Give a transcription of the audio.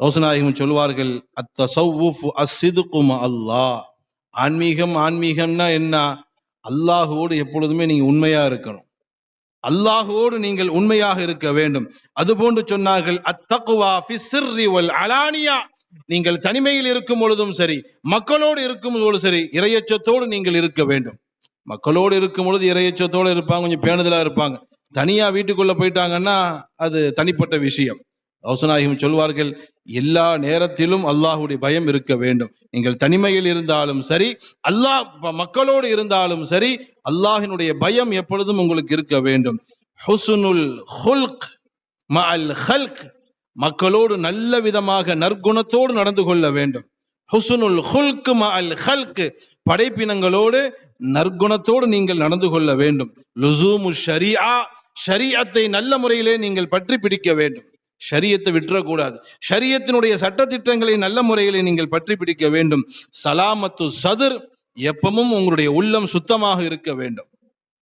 ரோசநாயகம் சொல்வார்கள் அத்த சௌவுஃப் அஸ்ஸிதுக்கும் அல்லாஹ் ஆன்மீகம் ஆன்மீகம்னா என்ன? அல்லாஹுவோடு எப்பொழுதுமே நீங்க உண்மையா இருக்கணும். அல்லாஹுவோடு நீங்கள் உண்மையாக இருக்க வேண்டும். அதுபோன்று சொன்னார்கள் அத்தகுவா ஃபி வல் அலானியா. நீங்கள் தனிமையில் இருக்கும் பொழுதும் சரி மக்களோடு இருக்கும் பொழுதும் சரி இரையச்சத்தோடு நீங்கள் இருக்க வேண்டும். மக்களோடு இருக்கும் பொழுது இரையச்சத்தோடு இருப்பாங்க கொஞ்சம் பேணுதலா இருப்பாங்க. தனியா வீட்டுக்குள்ள போயிட்டாங்கன்னா அது தனிப்பட்ட விஷயம். ஔசநாயகம் சொல்வார்கள் எல்லா நேரத்திலும் அல்லாஹுடைய பயம் இருக்க வேண்டும். நீங்கள் தனிமையில் இருந்தாலும் சரி அல்லாஹ் மக்களோடு இருந்தாலும் சரி அல்லாஹினுடைய பயம் எப்பொழுதும் உங்களுக்கு இருக்க வேண்டும். ஹுசுனுல் ஹுல்க் மஅல் ஹல்க் மக்களோடு நல்ல விதமாக நற்குணத்தோடு நடந்து கொள்ள வேண்டும். ஹுசுனுல் ஹுல்க் மஅல் ஹல்க் படைப்பினங்களோடு நற்குணத்தோடு நீங்கள் நடந்து கொள்ள வேண்டும். லுசூமு ஷரியா ஷரியத்தை நல்ல முறையிலே நீங்கள் பற்றி பிடிக்க வேண்டும். ஷரியத்தை விட்டுறக்கூடாது. ஷரியத்தினுடைய சட்டத்திட்டங்களை நல்ல முறைகளை நீங்கள் பற்றி பிடிக்க வேண்டும். சலாமத்து சதுர் எப்பவும் உங்களுடைய உள்ளம் சுத்தமாக இருக்க வேண்டும்.